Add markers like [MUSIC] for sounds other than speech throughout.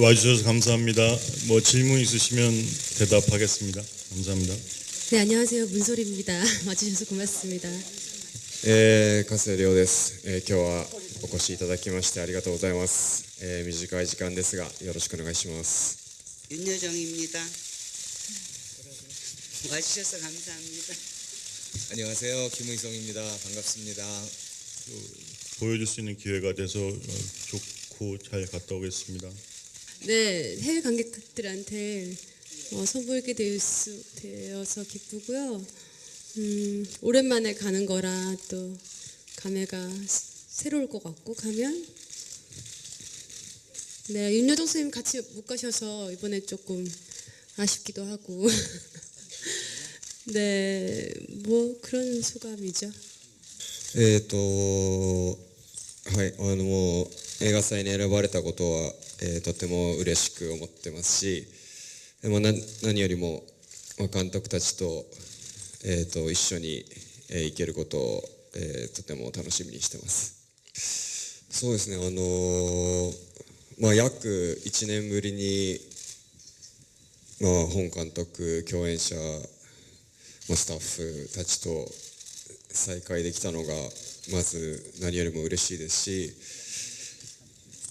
와주셔서 감사합니다. 뭐 질문 있으시면 대답하겠습니다. 감사합니다. 네, 안녕하세요. 문소리입니다. [LAUGHS] 와주셔서 고맙습니다. えー、加瀬亮です、えー今日はお越しいただきましてありがとうございます、えー短い時間ですがよろしくお願いします 윤여정입니다. 와주셔서 감사합니다. 안녕하세요. 김의성입니다. 반갑습니다. 보여줄 수 있는 기회가 돼서 어, 좋고 잘 갔다 오겠습니다. 네, 해외 관객들한테 어, 선보이게 될 수, 되어서 기쁘고요. 음, 오랜만에 가는 거라 또 감회가 스- 새로울 것 같고 가면 네, 윤여정 선생님 같이 못 가셔서 이번에 조금 아쉽기도 하고 [LAUGHS] 네, 뭐 그런 소감이죠. えっ、とはいあのもう 映画祭に選ばれたことは、えーとても嬉しく思ってますしでもな何よりも、まあ、監督たちと,、えー、と一緒に、えー行けることを、えーとても楽しみにしてます。そうですねあのーまあ約1年ぶりに、まあ、本監督共演者、まあ、スタッフたちと再会できたのがまず何よりも嬉しいですし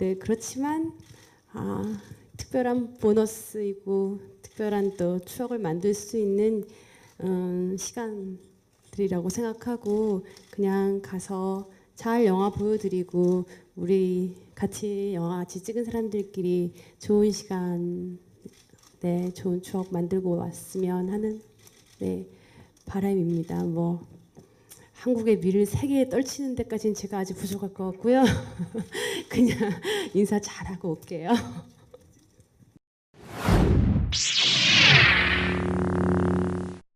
네 그렇지만 아 특별한 보너스이고 특별한 또 추억을 만들 수 있는 음, 시간들이라고 생각하고 그냥 가서 잘 영화 보여드리고 우리 같이 영화 같이 찍은 사람들끼리 좋은 시간, 네 좋은 추억 만들고 왔으면 하는 네 바람입니다. 뭐 한국의 미를 세계에 떨치는 데까지는 제가 아직 부족할 것 같고요. [LAUGHS] 그냥 인사 잘하고 올게요.